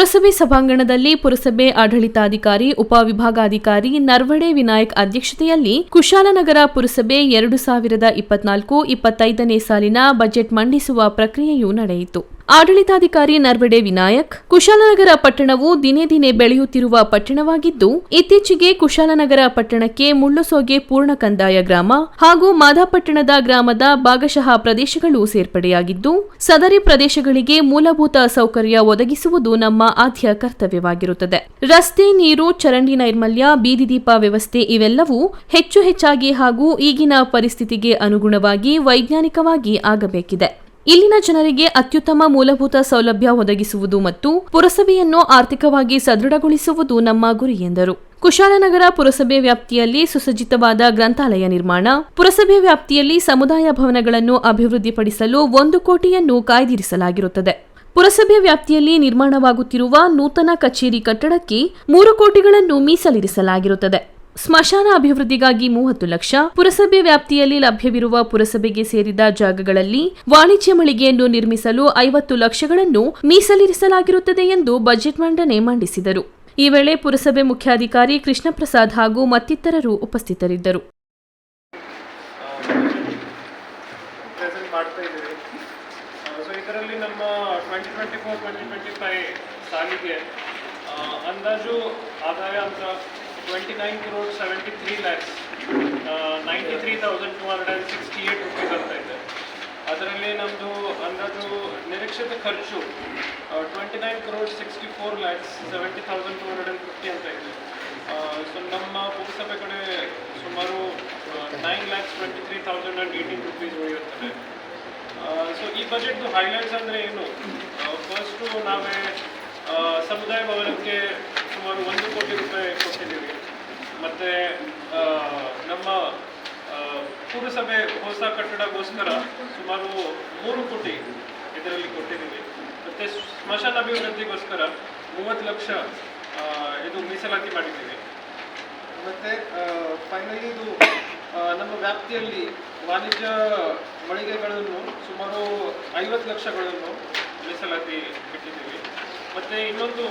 ಪುರಸಭೆ ಸಭಾಂಗಣದಲ್ಲಿ ಪುರಸಭೆ ಆಡಳಿತಾಧಿಕಾರಿ, ಉಪವಿಭಾಗಾಧಿಕಾರಿ ನರ್ವಡೆ ವಿನಾಯಕ್ ಅಧ್ಯಕ್ಷತೆಯಲ್ಲಿ ಕುಶಾಲನಗರ ಪುರಸಭೆ ಎರಡು ಸಾವಿರದ ಇಪ್ಪತ್ನಾಲ್ಕು ಇಪ್ಪತ್ತೈದನೇ ಸಾಲಿನ ಬಜೆಟ್ ಮಂಡಿಸುವ ಪ್ರಕ್ರಿಯೆಯು ನಡೆಯಿತು. ಆಡಳಿತಾಧಿಕಾರಿ ನರ್ವಡೆ ವಿನಾಯಕ್, ಕುಶಾಲನಗರ ಪಟ್ಟಣವು ದಿನೇ ದಿನೇ ಬೆಳೆಯುತ್ತಿರುವ ಪಟ್ಟಣವಾಗಿದ್ದು, ಇತ್ತೀಚೆಗೆ ಕುಶಾಲನಗರ ಪಟ್ಟಣಕ್ಕೆ ಮುಳ್ಳುಸೋಗೆ ಪೂರ್ಣ ಕಂದಾಯ ಗ್ರಾಮ ಹಾಗೂ ಮಾದಾಪಟ್ಟಣದ ಗ್ರಾಮದ ಭಾಗಶಃ ಪ್ರದೇಶಗಳು ಸೇರ್ಪಡೆಯಾಗಿದ್ದು, ಸದರಿ ಪ್ರದೇಶಗಳಿಗೆ ಮೂಲಭೂತ ಸೌಕರ್ಯ ಒದಗಿಸುವುದು ನಮ್ಮ ಆದ್ಯ ಕರ್ತವ್ಯವಾಗಿರುತ್ತದೆ. ರಸ್ತೆ, ನೀರು, ಚರಂಡಿ ನೈರ್ಮಲ್ಯ, ಬೀದಿ ದೀಪ ವ್ಯವಸ್ಥೆ ಇವೆಲ್ಲವೂ ಹೆಚ್ಚು ಹೆಚ್ಚಾಗಿ ಹಾಗೂ ಈಗಿನ ಪರಿಸ್ಥಿತಿಗೆ ಅನುಗುಣವಾಗಿ ವೈಜ್ಞಾನಿಕವಾಗಿ ಆಗಬೇಕಿದೆ. ಇಲ್ಲಿನ ಜನರಿಗೆ ಅತ್ಯುತ್ತಮ ಮೂಲಭೂತ ಸೌಲಭ್ಯ ಒದಗಿಸುವುದು ಮತ್ತು ಪುರಸಭೆಯನ್ನು ಆರ್ಥಿಕವಾಗಿ ಸದೃಢಗೊಳಿಸುವುದು ನಮ್ಮ ಗುರಿ ಎಂದರು. ಕುಶಾಲನಗರ ಪುರಸಭೆ ವ್ಯಾಪ್ತಿಯಲ್ಲಿ ಸುಸಜ್ಜಿತವಾದ ಗ್ರಂಥಾಲಯ ನಿರ್ಮಾಣ, ಪುರಸಭೆ ವ್ಯಾಪ್ತಿಯಲ್ಲಿ ಸಮುದಾಯ ಭವನಗಳನ್ನು ಅಭಿವೃದ್ಧಿಪಡಿಸಲು ಒಂದು ಕೋಟಿಯನ್ನು ಕಾಯ್ದಿರಿಸಲಾಗಿರುತ್ತದೆ. ಪುರಸಭೆ ವ್ಯಾಪ್ತಿಯಲ್ಲಿ ನಿರ್ಮಾಣವಾಗುತ್ತಿರುವ ನೂತನ ಕಚೇರಿ ಕಟ್ಟಡಕ್ಕೆ ಮೂರು ಕೋಟಿಗಳನ್ನು ಮೀಸಲಿರಿಸಲಾಗಿರುತ್ತದೆ. ಸ್ಮಶಾನ ಅಭಿವೃದ್ಧಿಗಾಗಿ ಮೂವತ್ತು ಲಕ್ಷ, ಪುರಸಭೆ ವ್ಯಾಪ್ತಿಯಲ್ಲಿ ಲಭ್ಯವಿರುವ ಪುರಸಭೆಗೆ ಸೇರಿದ ಜಾಗಗಳಲ್ಲಿ ವಾಣಿಜ್ಯ ಮಳಿಗೆಯನ್ನು ನಿರ್ಮಿಸಲು ಐವತ್ತು ಲಕ್ಷಗಳನ್ನು ಮೀಸಲಿರಿಸಲಾಗಿರುತ್ತದೆ ಎಂದು ಬಜೆಟ್ ಮಂಡನೆ ಮಂಡಿಸಿದರು. ಈ ವೇಳೆ ಪುರಸಭೆ ಮುಖ್ಯಾಧಿಕಾರಿ ಕೃಷ್ಣಪ್ರಸಾದ್ ಹಾಗೂ ಮತ್ತಿತರರು ಉಪಸ್ಥಿತರಿದ್ದರು. ಅಂದಾಜು ಆದಾಯ twenty nine crore seventy three lakhs rupees three thousand two hundred and sixty eight rupees ಅಂತ ಇದೆ. ಅದರಲ್ಲಿ ನಮ್ಮದು ಅಂದಾಜು ನಿರೀಕ್ಷಿತ ಖರ್ಚು twenty nine crore sixty four lakhs seventy thousand two hundred and fifty ಅಂತ ಇದೆ. ಸೊ ನಮ್ಮ ಪುರಸಭೆ ಕಡೆ ಸುಮಾರು nine lakhs twenty three thousand and eighteen rupees ಉಳಿಯುತ್ತದೆ. ಸೊ ಈ ಬಜೆಟ್ದು ಹೈಲೈಟ್ಸ್ ಅಂದರೆ ಏನು? ಫಸ್ಟು ನಾವೇ ಸಮುದಾಯ ಭವನಕ್ಕೆ ಸುಮಾರು ಒಂದು ಕೋಟಿ ರೂಪಾಯಿ ಕೊಟ್ಟಿದ್ದೀವಿ ಮತ್ತು ನಮ್ಮ ಆ, ಪುರಸಭೆ ಹೊಸ ಕಟ್ಟಡಕ್ಕೋಸ್ಕರ ಸುಮಾರು ಮೂರು ಕೋಟಿ ಇದರಲ್ಲಿ ಕೊಟ್ಟಿದ್ದೀವಿ. ಮತ್ತು ಸ್ಮಶಾನ ಅಭಿವೃದ್ಧಿಗೋಸ್ಕರ ಮೂವತ್ತು ಲಕ್ಷ ಇದು ಮೀಸಲಾತಿ ಮಾಡಿದ್ದೀವಿ. ಮತ್ತು ಫೈನಲಿ ಇದು ನಮ್ಮ ವ್ಯಾಪ್ತಿಯಲ್ಲಿ ವಾಣಿಜ್ಯ ಮಳಿಗೆಗಳನ್ನು ಸುಮಾರು ಐವತ್ತು ಲಕ್ಷಗಳನ್ನು ಮೀಸಲಾತಿ ಬಿಟ್ಟಿದ್ದೀವಿ. ಮತ್ತು ಇನ್ನೊಂದು